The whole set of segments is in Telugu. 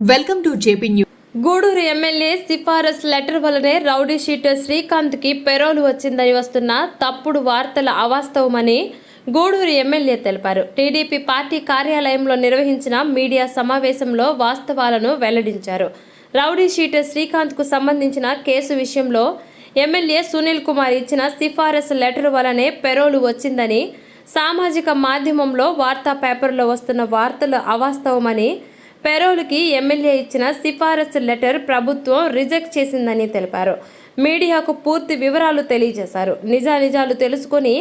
Welcome to JP news Gudur MLA సిఫారసు లెటర్ వల్లనే రౌడీ షీటర్ శ్రీకాంత్కి పెరోలు వచ్చిందని వస్తున్న తప్పుడు వార్తల అవాస్తవమని గూడూరు ఎమ్మెల్యే తెలిపారు. టీడీపీ పార్టీ కార్యాలయంలో నిర్వహించిన మీడియా సమావేశంలో వాస్తవాలను వెల్లడించారు. రౌడీ షీటర్ శ్రీకాంత్కు సంబంధించిన కేసు విషయంలో ఎమ్మెల్యే సునీల్ కుమార్ ఇచ్చిన సిఫారసు లెటర్ వల్లనే పెరోలు వచ్చిందని సామాజిక మాధ్యమంలో వార్తా పేపర్లో వస్తున్న వార్తలు అవాస్తవమని పెరోల్కి ఎమ్మెల్యే ఇచ్చిన సిఫారసు లెటర్ ప్రభుత్వం రిజెక్ట్ చేసిందని తెలిపారు. మీడియాకు పూర్తి వివరాలు తెలియజేశారు. నిజానిజాలు తెలుసుకొని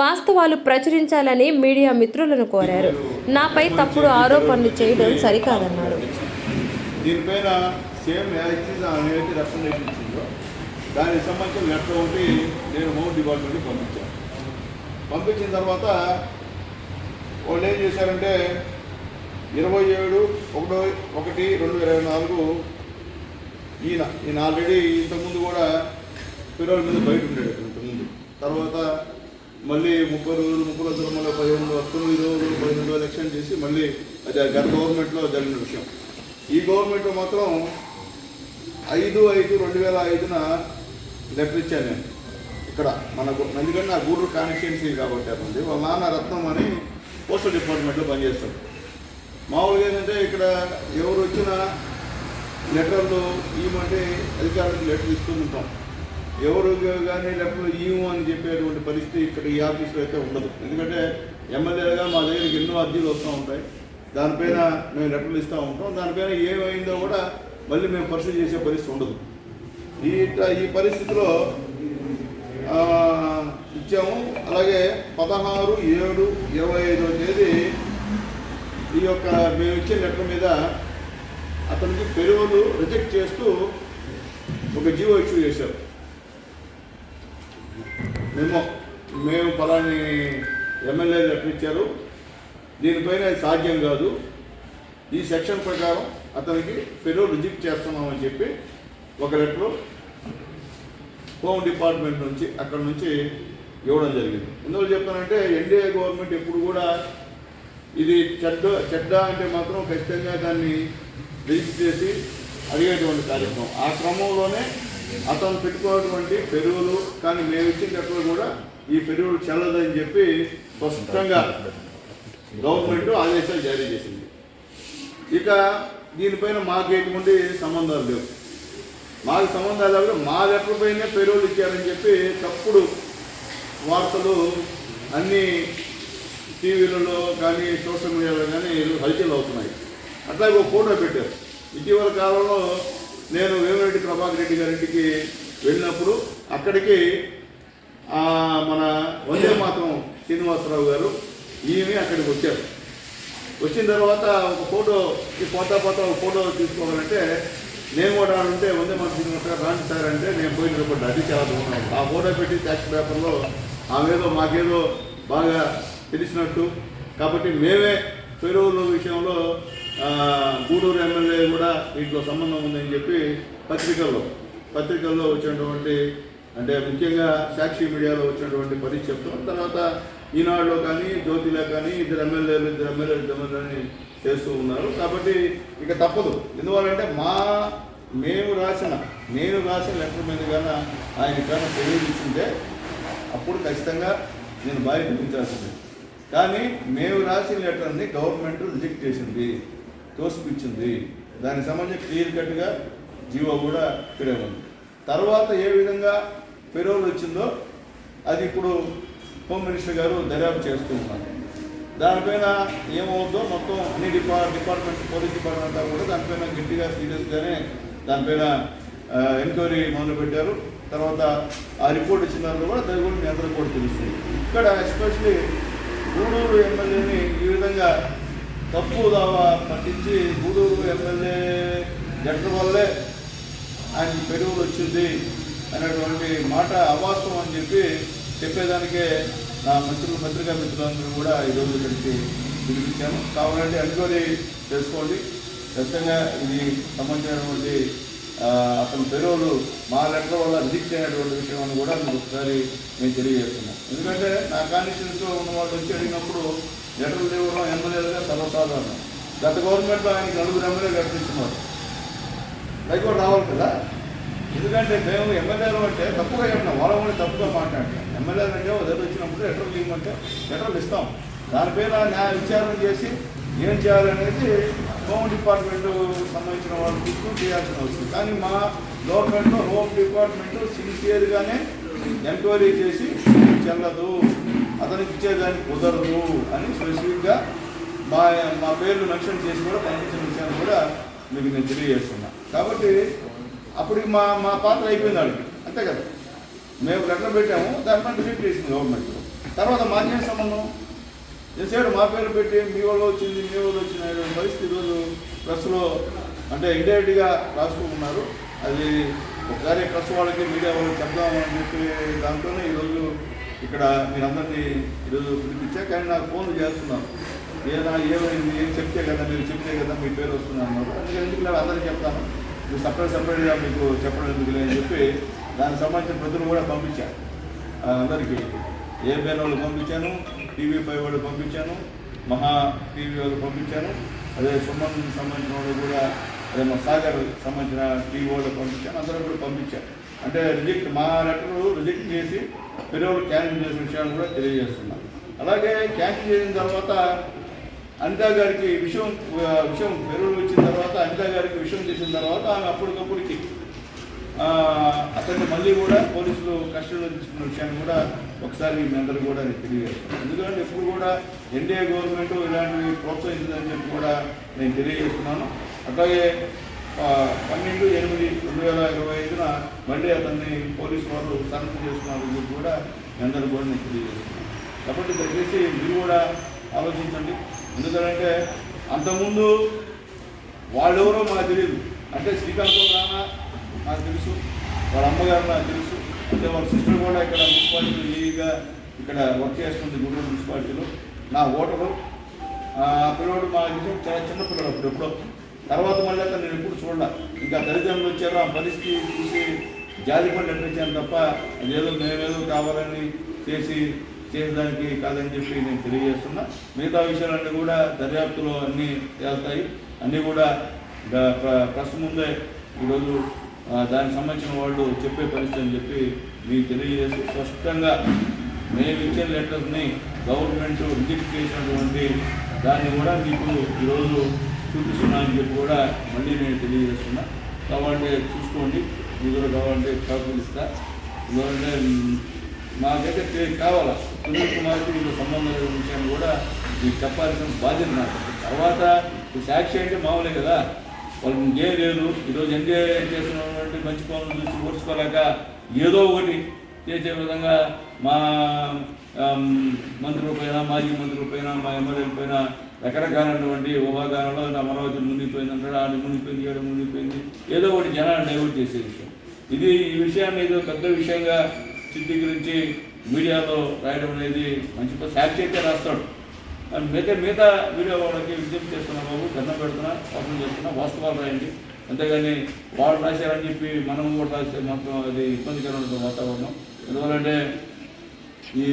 వాస్తవాలు ప్రచురించాలని మీడియా మిత్రులను కోరారు. నాపై తప్పుడు ఆరోపణలు చేయడం సరికాదన్నారు. దీనిపైన సేమ్ దానికి సంబంధించిన లెటర్ ఒకటి నేను హోమ్ డిపార్ట్మెంట్కి పంపించాను. పంపించిన తర్వాత వాళ్ళు ఏం చేశారంటే ఇరవై ఏడు ఒకటో ఒకటి రెండు ఇరవై నాలుగు. ఈయన ఈయన ఆల్రెడీ ఇంతకుముందు కూడా పిల్లల మీద బయట ఉండేది ఇంతకుముందు. తర్వాత మళ్ళీ ముప్పై రోజులు ముప్పై రోజులు మళ్ళీ పదిహేను తొమ్మిది రోజులు పదిహేను రోజులు ఎక్స్టెండ్ చేసి మళ్ళీ అది గత గవర్నమెంట్లో జరిగిన విషయం. ఈ గవర్నమెంట్ మాత్రం ఐదు ఐదు రెండు వేల ఐదున లెటర్ ఇచ్చాను నేను. ఇక్కడ మనకు ఎందుకంటే నా గూడూరు కాన్స్టిట్యున్సీ కాబట్టి అది వాళ్ళ నాన్న రత్నం అని పోస్టల్ డిపార్ట్మెంట్లో పనిచేస్తాడు. మామూలుగా ఏంటంటే ఇక్కడ ఎవరు వచ్చినా లెటర్లు ఇవ్వమంటే అధికారులకు లెటర్ ఇస్తూ ఉంటాం. ఎవరు కానీ లెటర్లు ఇవ్వు అని చెప్పేటువంటి పరిస్థితి ఇక్కడ ఈ ఆఫీస్లో అయితే ఉండదు. ఎందుకంటే ఎమ్మెల్యేగా మా దగ్గరికి ఎన్నో అర్జీలు వస్తూ ఉంటాయి. దానిపైన మేము లెటర్లు ఇస్తూ ఉంటాం. దానిపైన ఏమైందో కూడా మళ్ళీ మేము పరిస్థితి చేసే పరిస్థితి ఉండదు. ఈ ఈ పరిస్థితిలో ఇచ్చాము. అలాగే పదహారు ఏడు ఇరవై ఐదో తేదీ యొక్క మేము ఇచ్చే లెటర్ మీద అతనికి పెరువులు రిజెక్ట్ చేస్తూ ఒక జీవో ఇష్యూ చేశారు. మేము మేము ఫలాని ఎమ్మెల్యే లెటర్ ఇచ్చారు. దీనిపైన అది సాధ్యం కాదు. ఈ సెక్షన్ ప్రకారం అతనికి పెరువు రిజెక్ట్ చేస్తున్నామని చెప్పి ఒక లెటర్ హోమ్ డిపార్ట్మెంట్ నుంచి అక్కడ నుంచి ఇవ్వడం జరిగింది. ఎందువల్ల చెప్తానంటే ఎన్డీఏ గవర్నమెంట్ ఎప్పుడు కూడా ఇది చెడ్డ చెడ్డ అంటే మాత్రం ఖచ్చితంగా దాన్ని రిజిస్టర్ చేసి అడిగేటువంటి కార్యక్రమం. ఆ క్రమంలోనే అతను పెట్టుకున్నటువంటి పెరుగులు కానీ మేము ఇచ్చినప్పుడు కూడా ఈ పెరుగులు చెల్లదని చెప్పి స్పష్టంగా గవర్నమెంట్ ఆదేశాలు జారీ చేసింది. ఇక దీనిపైన మాకు ఎటువంటి సంబంధాలు లేవు. మాకు సంబంధాలు లేవు. మా లెటర్ పైనే పెరుగులు ఇచ్చారని చెప్పి తప్పుడు వార్తలు అన్నీ టీవీలలో కానీ సోషల్ మీడియాలో కానీ హల్చల్ అవుతున్నాయి. అట్లాగే ఒక ఫోటో పెట్టారు. ఇటీవల కాలంలో నేను వేమిరెడ్డి ప్రభాకర్ రెడ్డి గారింటికి వెళ్ళినప్పుడు అక్కడికి మన వందే మాత్రం శ్రీనివాసరావు గారు ఈమె అక్కడికి వచ్చారు. వచ్చిన తర్వాత ఒక ఫోటో ఈ పోతా పోతా ఒక ఫోటో తీసుకోవాలంటే నేను కూడా ఉంటే వందే మాత్రం శ్రీనివాసరావు గారు రాండి సార్ అంటే నేను పోయి నిలబడ్డా. అది చాలా దూరం. ఆ ఫోటో పెట్టి ట్యాక్స్ పేపర్లో ఆమెదో మాకేదో బాగా తెలిసినట్టు కాబట్టి మేమే పెరువుల విషయంలో గూడూరు ఎమ్మెల్యే కూడా వీటిలో సంబంధం ఉందని చెప్పి పత్రికల్లో పత్రికల్లో వచ్చినటువంటి అంటే ముఖ్యంగా సాక్షి మీడియాలో వచ్చినటువంటి పరిస్థితి చెప్తాం తర్వాత ఈనాడులో కానీ జ్యోతిలో కానీ ఇద్దరు ఎమ్మెల్యేలు ఇద్దరు ఎమ్మెల్యేలు ఇద్దరు చేస్తూ ఉన్నారు. కాబట్టి ఇక తప్పదు. ఎందువల్లంటే మా మేము రాసిన నేను రాసిన లెటర్ మీద కానీ ఆయన కానీ తెలియజేస్తుంటే అప్పుడు ఖచ్చితంగా నేను బాధ్యత వహించాల్సింది. కానీ మేము రాసిన లెటర్ని గవర్నమెంట్ రిజెక్ట్ చేసింది తోసిపించింది దానికి సంబంధించి క్లియర్ కట్గా జీవో కూడా ఇక్కడే ఉంది. తర్వాత ఏ విధంగా పెరోల్ వచ్చిందో అది ఇప్పుడు హోమ్ మినిస్టర్ గారు దర్యాప్తు చేస్తూ ఉన్నారు. దానిపైన ఏమవుతుందో మొత్తం అన్ని డిపా డిపార్ట్మెంట్ పోలీస్ డిపార్ట్మెంట్ అంతా కూడా దానిపైన గట్టిగా సీరియస్గానే దానిపైన ఎంక్వైరీ మొదలుపెట్టారు. తర్వాత ఆ రిపోర్ట్ ఇచ్చిన తర్వాత కూడా దాని గురించి మీ కూడా తెలుస్తుంది. ఇక్కడ ఎస్పెషలీ గూడూరు ఎమ్మెల్యేని ఈ విధంగా తప్పు దావా పట్టించి గూడూరు ఎమ్మెల్యే జట్ల వల్లే ఆయన పెరుగులు వచ్చింది అనేటువంటి మాట అవాస్తవం అని చెప్పి చెప్పేదానికే నా మిత్రులు పత్రికా మిత్రులందరూ కూడా ఈరోజు ఇక్కడికి పిలిపించాను కావాలంటే ఎంక్వైరీ చేసుకోండి. ఖచ్చితంగా ఇది సంబంధించినటువంటి అతని పెరువులు మా లెటర్ వల్ల రిజెక్ట్ అయినటువంటి విషయం అని కూడా మీకు ఒకసారి మేము తెలియజేస్తున్నాం. ఎందుకంటే నా కాన్స్టిట్యూన్స్లో ఉన్న వాళ్ళు వచ్చి అడిగినప్పుడు లెటర్లు ఇవ్వడం ఎమ్మెల్యేలుగా సర్వసాధారణం. గత గవర్నమెంట్లో ఆయన నలుగురు ఎమ్మెల్యే కట్టిస్తున్నారు హైకోర్టు రావాలి కదా? ఎందుకంటే మేము ఎమ్మెల్యేలు అంటే తప్పుగా చెప్పినాం. వాళ్ళ కూడా తప్పుగా మాట్లాడినాం. ఎమ్మెల్యేలు అంటే దగ్గర వచ్చినప్పుడు లెటర్లు ఇవ్వమంటే లెటర్లు ఇస్తాం. దానిపైన న్యాయ విచారణ చేసి ఏం చేయాలనేది హోమ్ డిపార్ట్మెంట్ సంబంధించిన వాళ్ళు తీసుకుని చేయాల్సిన అవసరం. కానీ మా గవర్నమెంట్లో హోమ్ డిపార్ట్మెంట్ సిన్సియర్గానే ఎంక్వైరీ చేసి చెల్లదు అతనికి ఇచ్చేదానికి కుదరదు అని స్పెసిఫిక్గా మా మా పేర్లు మెన్షన్ చేసి కూడా పంపించిన విషయాన్ని కూడా మీకు నేను తెలియజేస్తున్నా. కాబట్టి అప్పటికి మా మా పాత్ర అయిపోయింది వాళ్ళకి అంతే కదా. మేము లెటర్ పెట్టాము దానిపైన రిలీట్ చేసింది గవర్నమెంట్. తర్వాత మాకేం సంబంధం? చేసాడు మా పేరు పెట్టి మీ వాళ్ళు వచ్చింది మీ వాళ్ళు వచ్చింది అనే పరిస్థితి ఈరోజు ప్రెస్లో అంటే ఇండైరెక్ట్గా రాసుకుంటున్నారు. అది ఒకసారి ప్రెస్ వాళ్ళకి మీడియా వాళ్ళకి చెప్దామని చెప్పి దాంట్లోనే ఈరోజు ఇక్కడ మీరందరినీ ఈరోజు పిలిపించా. కానీ నాకు ఫోన్ చేస్తున్నారు. ఏదైనా ఏమైంది ఏం చెప్తే కదా మీరు చెప్తే కదా మీ పేరు వస్తుంది అన్నారు. అందుకే ఎందుకు అందరికీ చెప్తాను. మీరు సపరేట్ సపరేట్గా మీకు చెప్పడం ఎందుకు అని చెప్పి దానికి సంబంధించిన ప్రజలు కూడా పంపించాను అందరికీ. ఏబిఎన్ వాళ్ళు పంపించాను టీవీ ఫైవ్ వాళ్ళు పంపించాను మహా టీవీ వాళ్ళు పంపించాను. అదే సుమన్ సంబంధించిన వాళ్ళు కూడా అదే మా సాగర్ సంబంధించిన టీవీ వాళ్ళు పంపించాను అందరూ కూడా పంపించాను అంటే రిజెక్ట్ మా లెటర్ రిజెక్ట్ చేసి పిల్లలు క్యాన్సిల్ చేసిన విషయాన్ని కూడా తెలియజేస్తున్నాను అలాగే క్యాన్సిల్ చేసిన తర్వాత అనితా గారికి విషయం విషయం పెరువులు వచ్చిన తర్వాత అనితా గారికి విషయం చేసిన తర్వాత ఆమె అప్పటికప్పుడుకి అతన్ని మళ్ళీ కూడా పోలీసులు కస్టడీలో తీసుకున్న విషయాన్ని కూడా ఒకసారి మీ అందరూ కూడా నేను తెలియజేస్తాను. ఎందుకంటే ఎప్పుడు కూడా ఎన్డీఏ గవర్నమెంట్ ఇలాంటివి ప్రోత్సహించిందని చెప్పి కూడా నేను తెలియజేస్తున్నాను. అట్లాగే పన్నెండు ఎనిమిది రెండు వేల ఇరవై ఐదున మళ్ళీ అతన్ని పోలీసు వాళ్ళు సరెండర్ చేస్తున్నారని కూడా మీ అందరూ కూడా నేను తెలియజేస్తున్నాను. కాబట్టి దయచేసి మీరు కూడా ఆలోచించండి. ఎందుకంటే అంతకుముందు వాళ్ళెవరో మాకు తెలియదు. అంటే శ్రీకాకుళం రానా నాకు తెలుసు. వాళ్ళ అమ్మగారు నాకు తెలుసు. అంటే వాళ్ళ సిస్టర్ కూడా ఇక్కడ మున్సిపాలిటీ లీవ్గా ఇక్కడ వర్క్ చేస్తుంది గుంటూరు మున్సిపాలిటీలో. నా ఓటరు. ఆ పిల్లవాడు మా ఇంట్లో చాలా చిన్న పిల్లడు అప్పుడు ఎప్పుడో. తర్వాత మళ్ళీ అతను నేను ఎప్పుడు చూడలే. ఇంకా తల్లిదండ్రులు వచ్చారు. ఆ పరిస్థితి చూసి జాలి పడి అనిపించాను తప్ప అదేదో మేమేదో కావాలని చేసి చేసేదానికి కాదని చెప్పి నేను తెలియజేస్తున్నా. మిగతా విషయాలన్నీ కూడా దర్యాప్తులో అన్నీ తేలుతాయి. అన్నీ కూడా ద- ప్రెస్ ముందే ఈరోజు దానికి సంబంధించిన వాళ్ళు చెప్పే పరిస్థితి అని చెప్పి మీకు తెలియజేసి స్పష్టంగా మేము ఇచ్చే లెటర్ని గవర్నమెంట్ రిజెక్ట్ చేసినటువంటి దాన్ని కూడా మీకు ఈరోజు చూపిస్తున్నా చెప్పి కూడా మళ్ళీ నేను తెలియజేస్తున్నా. కావాలంటే చూసుకోండి. మీరు కావాలంటే కాపీలు ఇస్తా. ఎందుకంటే మ్, మాకైతే కావాలా? సునీల్ కుమార్కి మీకు సంబంధం లేని విషయాన్ని కూడా మీకు చెప్పాల్సిన బాధ్యత నాకు తర్వాత సాక్షి అంటే మామూలే కదా? వాళ్ళకి ఇంకేం లేదు. ఈరోజు ఎంజాయ్ చేస్తున్నటువంటి మంచి పనులు చూసి ఓర్చుకోలేక ఏదో ఒకటి చేసే విధంగా మా ఆమ్, మంత్రుల పైన మాజీ మంత్రుల పైన మా ఎమ్మెల్యేల పైన రకరకాలైనటువంటి ఉపాగానంలో నా అమరావతి మునిగిపోయింది అంటాడు. ఆడ మునిగిపోయింది ఈడ మునిగిపోయింది. ఏదో ఒకటి జనాన్ని డైవర్ట్ చేసే విషయం. ఇది ఈ విషయాన్ని ఏదో పెద్ద విషయంగా చిత్రీకరించి మీడియాలో రాయడం అనేది మంచి సాక్షి అయితే రాస్తాడు. అండ్ మిగతా మిగతా మీడియా వాళ్ళకి విజ్ఞప్తి చేస్తున్నా బాబు దండం పెడుతున్నా పాపం చేస్తున్నా వాస్తవాలు రాయండి. అంతేగాని వాళ్ళు రాశారని చెప్పి మనం కూడా రాస్తే మాత్రం అది ఇబ్బందికరమైన వాతావరణం. ఎందువల్లంటే ఈ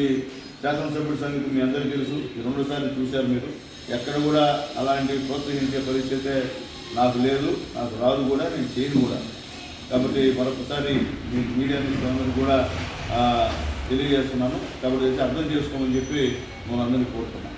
శాసనసభ్యుడి సంగతి మీ అందరికీ తెలుసు. ఈ రెండుసార్లు చూశారు మీరు. ఎక్కడ కూడా అలాంటి ప్రోత్సహించే పరిస్థితి నాకు లేదు నాకు రాదు కూడా నేను చేయను కూడా. కాబట్టి మరొకసారి మీ మీడియా మిత్రులందరూ కూడా తెలియజేస్తున్నాను. కాబట్టి అయితే అర్థం చేసుకోమని చెప్పి మనందరినీ కోరుతున్నాను.